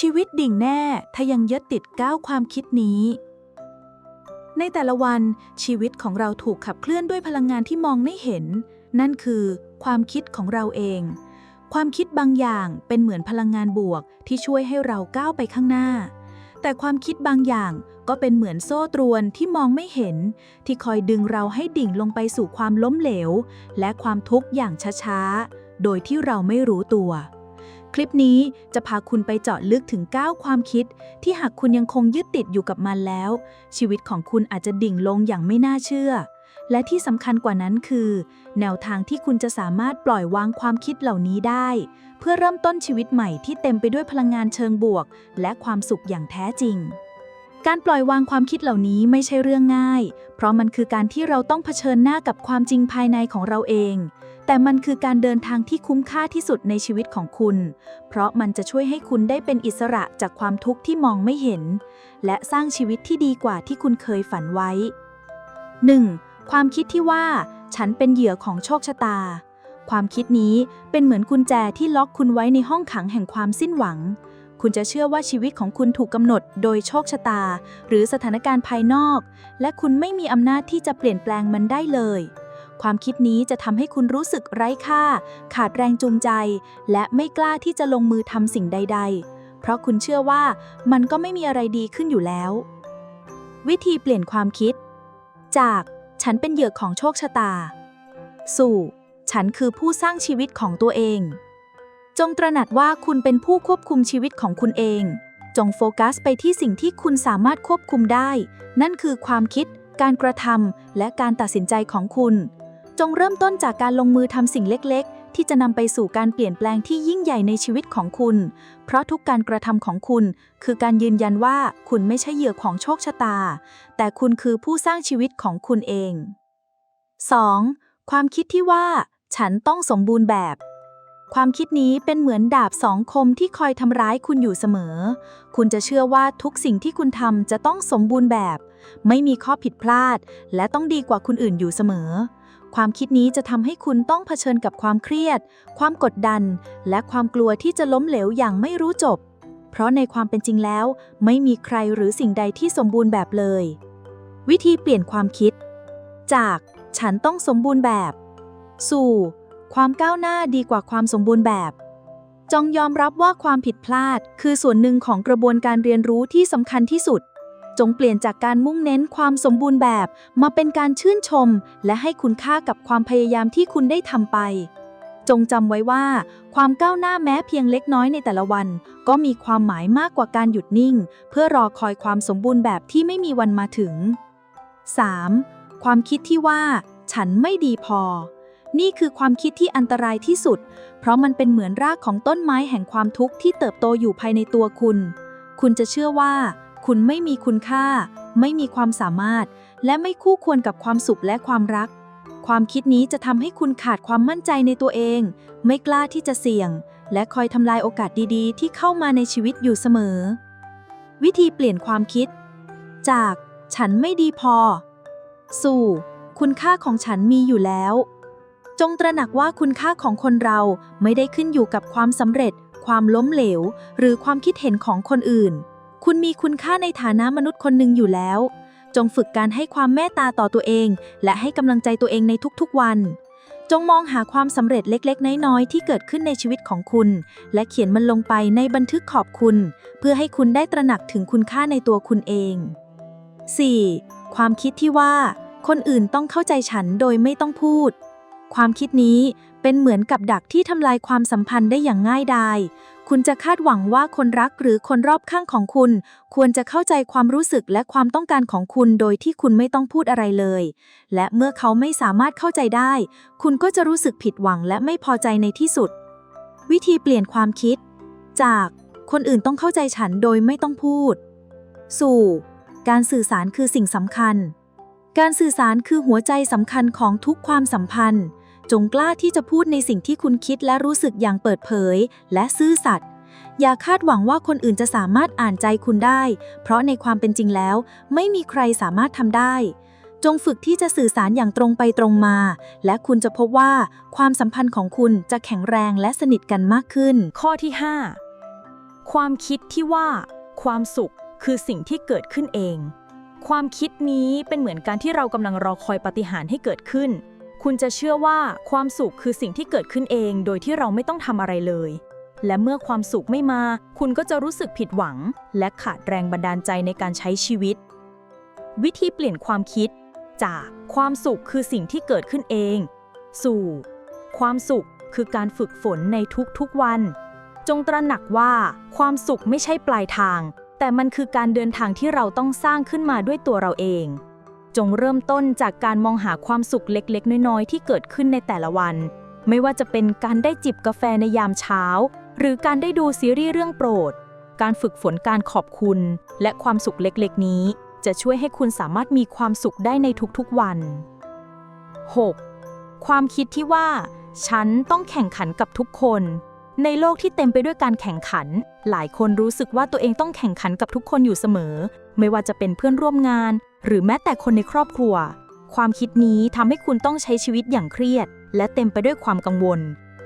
ชีวิตดิ่งแน่ถ้ายังยึดติดก้าวความคิดนี้ ในแต่ละวันชีวิตของเราถูกขับเคลื่อนด้วยพลังงานที่มองไม่เห็น นั่นคือความคิดของเราเอง ความคิดบางอย่างเป็นเหมือนพลังงานบวกที่ช่วยให้เราก้าวไปข้างหน้า แต่ความคิดบางอย่างก็เป็นเหมือนโซ่ตรวนที่มองไม่เห็น ที่คอยดึงเราให้ดิ่งลงไปสู่ความล้มเหลว และความทุกข์อย่างช้าๆ โดยที่เราไม่รู้ตัว คลิปนี้จะพาคุณไปเจาะลึกถึง 9 ความคิด ที่หากคุณยังคงยึดติดอยู่กับมันแล้ว ชีวิตของคุณอาจจะดิ่งลงอย่างไม่น่าเชื่อ และที่สำคัญกว่านั้นคือ แนวทางที่คุณจะสามารถปล่อยวางความคิดเหล่านี้ได้ เพื่อเริ่มต้นชีวิตใหม่ที่เต็มไปด้วยพลังงานเชิงบวก และความสุขอย่างแท้จริงการปล่อยวางความคิดเหล่านี้ไม่ใช่เรื่องง่าย เพราะมันคือการที่เราต้องเผชิญหน้ากับความจริงภายในของเราเอง แต่มันคือการเดินทางที่คุ้มค่าที่สุดในชีวิตของคุณ เพราะมันจะช่วยให้คุณได้เป็นอิสระจากความทุกข์ที่มองไม่เห็น และสร้างชีวิตที่ดีกว่าที่คุณเคยฝันไว้ 1. ความคิดที่ว่า ฉันเป็นเหยื่อของโชคชะตา ความคิดนี้เป็นเหมือนกุญแจที่ล็อกคุณไว้ในห้องขังแห่งความสิ้นหวัง คุณจะเชื่อว่าชีวิตของคุณถูกกำหนดโดยโชคชะตา หรือสถานการณ์ภายนอก และคุณไม่มีอำนาจที่จะเปลี่ยนแปลงมันได้เลย ความคิดนี้จะทำให้คุณรู้สึกไร้ค่า ขาดแรงจูงใจ และไม่กล้าที่จะลงมือทำสิ่งใด ๆ เพราะคุณเชื่อว่ามันก็ไม่มีอะไรดีขึ้นอยู่แล้ว วิธีเปลี่ยนความคิด จาก ฉันเป็นเหยื่อของโชคชะตา สู่ ฉันคือผู้สร้างชีวิตของตัวเอง จงตระหนักว่าคุณเป็นผู้ควบคุมชีวิตของคุณเอง จงโฟกัสไปที่สิ่งที่คุณสามารถควบคุมได้ นั่นคือความคิดการกระทำและการตัดสินใจของคุณ จงเริ่มต้นจากการลงมือทำสิ่งเล็กๆ ที่จะนำไปสู่การเปลี่ยนแปลงที่ยิ่งใหญ่ในชีวิตของคุณ เพราะทุกการกระทำของคุณ คือการยืนยันว่าคุณไม่ใช่เหยื่อของโชคชะตา แต่คุณคือผู้สร้างชีวิตของคุณเอง 2. ความคิดที่ว่า ฉันต้องสมบูรณ์แบบ ความคิดนี้เป็นเหมือนดาบสองคมที่คอยทำร้ายคุณอยู่เสมอ คุณจะเชื่อว่าทุกสิ่งที่คุณทำจะต้องสมบูรณ์แบบ ไม่มีข้อผิดพลาด และต้องดีกว่าคนอื่นอยู่เสมอ ความคิดนี้จะทำให้คุณต้องเผชิญกับความเครียด ความกดดัน และความกลัวที่จะล้มเหลวอย่างไม่รู้จบ เพราะในความเป็นจริงแล้ว ไม่มีใครหรือสิ่งใดที่สมบูรณ์แบบเลย วิธีเปลี่ยนความคิด จาก ฉันต้องสมบูรณ์แบบ สู่ ความก้าวหน้าดีกว่าความสมบูรณ์แบบ จงยอมรับว่าความผิดพลาด คือส่วนหนึ่งของกระบวนการเรียนรู้ที่สำคัญที่สุด จงเปลี่ยนจากการมุ่งเน้นความสมบูรณ์แบบ มาเป็นการชื่นชม และให้คุณค่ากับความพยายามที่คุณได้ทำไป จงจำไว้ว่า ความก้าวหน้าแม้เพียงเล็กน้อยในแต่ละวัน ก็มีความหมายมากกว่าการหยุดนิ่ง เพื่อรอคอยความสมบูรณ์แบบที่ไม่มีวันมาถึง 3. ความคิดที่ว่า ฉันไม่ดีพอ นี่คือความคิดที่อันตรายที่สุด เพราะมันเป็นเหมือนรากของต้นไม้แห่งความทุกข์ที่เติบโตอยู่ภายในตัวคุณ คุณจะเชื่อว่า คุณไม่มีคุณค่า ไม่มีความสามารถ และไม่คู่ควรกับความสุขและความรัก ความคิดนี้จะทำให้คุณขาดความมั่นใจในตัวเอง ไม่กล้าที่จะเสี่ยง และคอยทำลายโอกาสดีๆ ที่เข้ามาในชีวิตอยู่เสมอ วิธีเปลี่ยนความคิด จาก ฉันไม่ดีพอ สู่ คุณค่าของฉันมีอยู่แล้ว จงตระหนักว่าคุณค่าของคนเราไม่ได้ขึ้นอยู่กับความสำเร็จความล้มเหลว หรือความคิดเห็นของคนอื่น คุณมีคุณค่าในฐานะมนุษย์คนหนึ่งอยู่แล้ว จงฝึกการให้ความเมตตาต่อตัวเอง และให้กำลังใจตัวเองในทุกๆวัน จงมองหาความสำเร็จเล็กๆ น้อยๆ ที่เกิดขึ้นในชีวิตของคุณ และเขียนมันลงไปในบันทึกขอบคุณ เพื่อให้คุณได้ตระหนักถึงคุณค่าในตัวคุณเอง 4. ความคิดที่ว่า คนอื่นต้องเข้าใจฉันโดยไม่ต้องพูด ความคิดนี้เป็นเหมือนกับดักที่ทำลายความสัมพันธ์ได้อย่างง่ายดาย คุณจะคาดหวังว่าคนรักหรือคนรอบข้างของคุณ ควรจะเข้าใจความรู้สึกและความต้องการของคุณโดยที่คุณไม่ต้องพูดอะไรเลย และเมื่อเขาไม่สามารถเข้าใจได้ คุณก็จะรู้สึกผิดหวังและไม่พอใจในที่สุด วิธีเปลี่ยนความคิด จากคนอื่นต้องเข้าใจฉันโดยไม่ต้องพูด สู่ การสื่อสารคือสิ่งสำคัญ การสื่อสารคือหัวใจสำคัญของทุกความสัมพันธ์ จงกล้าที่จะพูดในสิ่งที่คุณคิดและรู้สึกอย่างเปิดเผย และซื่อสัตย์อย่าคาดหวังว่าคนอื่นจะสามารถอ่านใจคุณได้ เพราะในความเป็นจริงแล้ว ไม่มีใครสามารถทำได้ จงฝึกที่จะสื่อสารอย่างตรงไปตรงมา และคุณจะพบว่าความสัมพันธ์ของคุณจะแข็งแรงและสนิทกันมากขึ้น ข้อที่ความคิดที่ว่า ความสุขคือสิ่งที่เกิดขึ้นเอง ความคิดนี้เป็นเหมือนการที่เรากำลังรอคอยปฏิหารให้เกิดขึ้น คุณจะเชื่อว่าความสุขคือสิ่งที่เกิดขึ้นเอง โดยที่เราไม่ต้องทำอะไรเลย และเมื่อความสุขไม่มา คุณก็จะรู้สึกผิดหวัง และขาดแรงบันดาลใจในการใช้ชีวิต วิธีเปลี่ยนความคิด จากความสุขคือสิ่งที่เกิดขึ้นเอง สู่ ความสุขคือการฝึกฝนในทุกๆวัน จงตระหนักว่าความสุขไม่ใช่ปลายทาง แต่มันคือการเดินทางที่เราต้องสร้างขึ้นมาด้วยตัวเราเอง จงเริ่มต้นจากการมองหาความสุขเล็กๆ น้อยๆ ที่เกิดขึ้นในแต่ละวัน ไม่ว่าจะเป็นการได้จิบกาแฟในยามเช้า หรือการได้ดูซีรีส์เรื่องโปรด การฝึกฝนการขอบคุณ และความสุขเล็กๆ นี้ จะช่วยให้คุณสามารถมีความสุขได้ในทุกๆวัน 6. ความคิดที่ว่า ฉันต้องแข่งขันกับทุกคน ในโลกที่เต็มไปด้วยการแข่งขัน หลายคนรู้สึกว่าตัวเองต้องแข่งขันกับทุกคนอยู่เสมอ ไม่ว่าจะเป็นเพื่อนร่วมงาน หรือแม้แต่คนในครอบครัว ความคิดนี้ทำให้คุณต้องใช้ชีวิตอย่างเครียด และเต็มไปด้วยความกังวล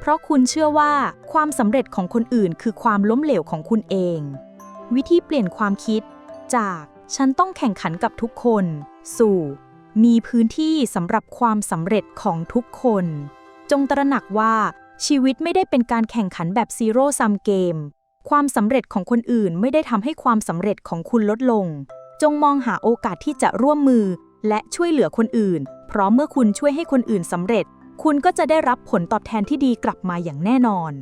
เพราะคุณเชื่อว่าความสำเร็จของคนอื่น คือความล้มเหลวของคุณเอง วิธีเปลี่ยนความคิด จากฉันต้องแข่งขันกับทุกคน สู่ มีพื้นที่สำหรับความสำเร็จของทุกคน จงตระหนักว่า ชีวิตไม่ได้เป็นการแข่งขันแบบซีโร่ซัมเกม ความสำเร็จของคนอื่นไม่ได้ทำให้ความสำเร็จของคุณลดลง จงมองหาโอกาสที่จะร่วมมือ และช่วยเหลือคนอื่น เพราะเมื่อคุณช่วยให้คนอื่นสำเร็จ คุณก็จะได้รับผลตอบแทนที่ดีกลับมาอย่างแน่นอน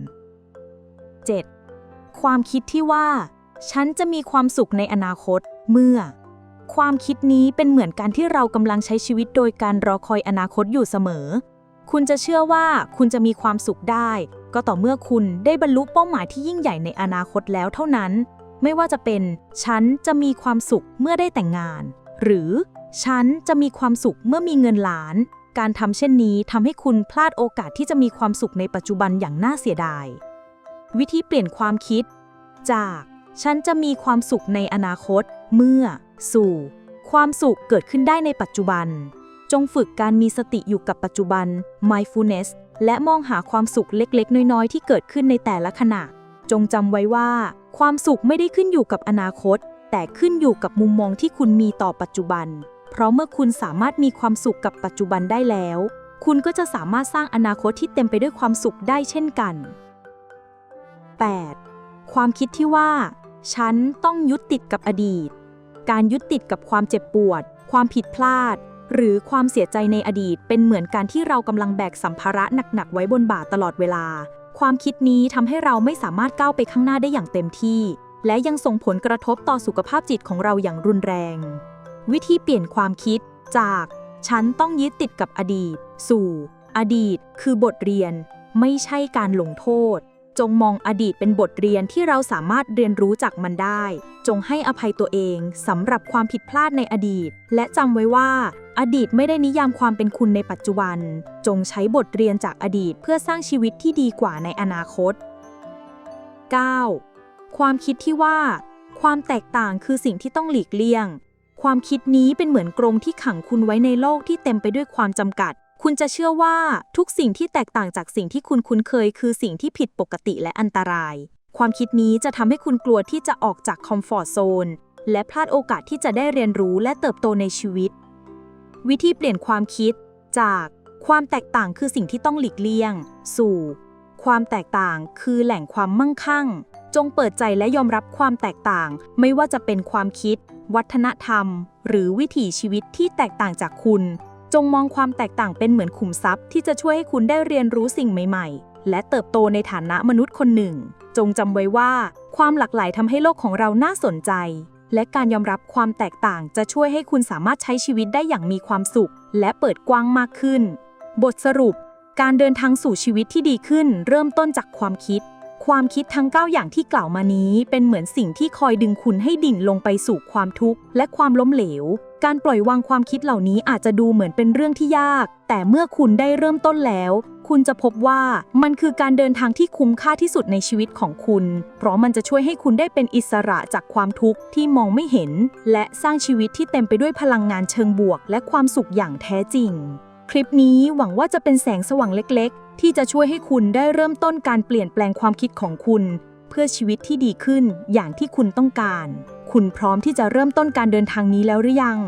7. ความคิดที่ว่า ฉันจะมีความสุขในอนาคต เมื่อ ความคิดนี้เป็นเหมือนการที่เรากำลังใช้ชีวิตโดยการรอคอยอนาคตอยู่เสมอ คุณจะเชื่อว่าคุณจะมีความสุขได้ ก็ต่อเมื่อคุณได้บรรลุเป้าหมายที่ยิ่งใหญ่ในอนาคตแล้วเท่านั้น ไม่ว่าจะเป็นฉันจะมีความสุขเมื่อได้แต่งงาน หรือฉันจะมีความสุขเมื่อมีเงินล้าน การทำเช่นนี้ทำให้คุณพลาดโอกาสที่จะมีความสุขในปัจจุบันอย่างน่าเสียดาย วิธีเปลี่ยนความคิด จาก ฉันจะมีความสุขในอนาคต เมื่อ สู่ ความสุขเกิดขึ้นได้ในปัจจุบัน จงฝึกการมีสติอยู่กับปัจจุบัน mindfulness และมองหาความสุขเล็กๆ น้อยๆ ที่เกิดขึ้นในแต่ละขณะ จงจำไว้ว่า ความสุขไม่ได้ขึ้นอยู่กับอนาคต แต่ขึ้นอยู่กับมุมมองที่คุณมีต่อปัจจุบัน เพราะเมื่อคุณสามารถมีความสุขกับปัจจุบันได้แล้ว คุณก็จะสามารถสร้างอนาคตที่เต็มไปด้วยความสุขได้เช่นกัน 8. ความคิดที่ว่า ฉันต้องยึดติดกับอดีต การยึดติดกับความเจ็บปวด ความผิดพลาด หรือความเสียใจในอดีตเป็นเหมือนการที่เรากำลังแบกสัมภาระหนักๆไว้บนบ่าตลอดเวลา ความคิดนี้ทำให้เราไม่สามารถก้าวไปข้างหน้าได้อย่างเต็มที่ และยังส่งผลกระทบต่อสุขภาพจิตของเราอย่างรุนแรง วิธีเปลี่ยนความคิดจาก ฉันต้องยึดติดกับอดีต สู่ อดีต คือบทเรียน ไม่ใช่การลงโทษ จงมองอดีตเป็นบทเรียนที่เราสามารถเรียนรู้จากมันได้ จงให้อภัยตัวเองสำหรับความผิดพลาดในอดีต และจำไว้ว่า อดีตไม่ได้นิยามความเป็นคุณในปัจจุบัน จงใช้บทเรียนจากอดีตเพื่อสร้างชีวิตที่ดีกว่าในอนาคต 9. ความคิดที่ว่า ความแตกต่างคือสิ่งที่ต้องหลีกเลี่ยง ความคิดนี้เป็นเหมือนกรงที่ขังคุณไว้ในโลกที่เต็มไปด้วยความจำกัด คุณจะเชื่อว่าทุกสิ่งที่แตกต่างจากสิ่งที่คุณคุ้นเคย คือสิ่งที่ผิดปกติและอันตราย ความคิดนี้จะทำให้คุณกลัวที่จะออกจากคอมฟอร์ทโซนและพลาดโอกาสที่จะได้เรียนรู้และเติบโตในชีวิต วิธีเปลี่ยนความคิดจากความแตกต่างคือสิ่งที่ต้องหลีกเลี่ยง สู่ ความแตกต่างคือแหล่งความมั่งคั่ง จงเปิดใจและยอมรับความแตกต่าง ไม่ว่าจะเป็นความคิด วัฒนธรรม หรือวิถีชีวิตที่แตกต่างจากคุณ จงมองความแตกต่างเป็นเหมือนขุมทรัพย์ที่จะช่วยให้คุณได้เรียนรู้สิ่งใหม่ๆ และเติบโตในฐานะมนุษย์คนหนึ่ง จงจำไว้ว่า ความหลากหลายทำให้โลกของเราน่าสนใจ และการยอมรับความแตกต่างจะช่วยให้คุณสามารถใช้ชีวิตได้อย่างมีความสุข และเปิดกว้างมากขึ้น บทสรุป การเดินทางสู่ชีวิตที่ดีขึ้น เริ่มต้นจากความคิด ความคิดทั้ง 9 อย่างที่กล่าวมานี้ เป็นเหมือนสิ่งที่คอยดึงคุณให้ดิ่งลงไปสู่ความทุกข์ และความล้มเหลว การปล่อยวางความคิดเหล่านี้อาจจะดูเหมือนเป็นเรื่องที่ยาก แต่เมื่อคุณได้เริ่มต้นแล้ว คุณจะพบว่ามันคือการเดินทางที่คุ้มค่าที่สุดในชีวิตของคุณ เพราะมันจะช่วยให้คุณได้เป็นอิสระจากความทุกข์ที่มองไม่เห็น และสร้างชีวิตที่เต็มไปด้วยพลังงานเชิงบวก และความสุขอย่างแท้จริงคลิปนี้หวังว่าจะเป็นแสงสว่างเล็ก ที่จะช่วยให้คุณได้เริ่มต้นการเปลี่ยนแปลงความคิดของคุณ เพื่อชีวิตที่ดีขึ้นอย่างที่คุณต้องการ คุณพร้อมที่จะเริ่มต้นการเดินทางนี้แล้วหรือยัง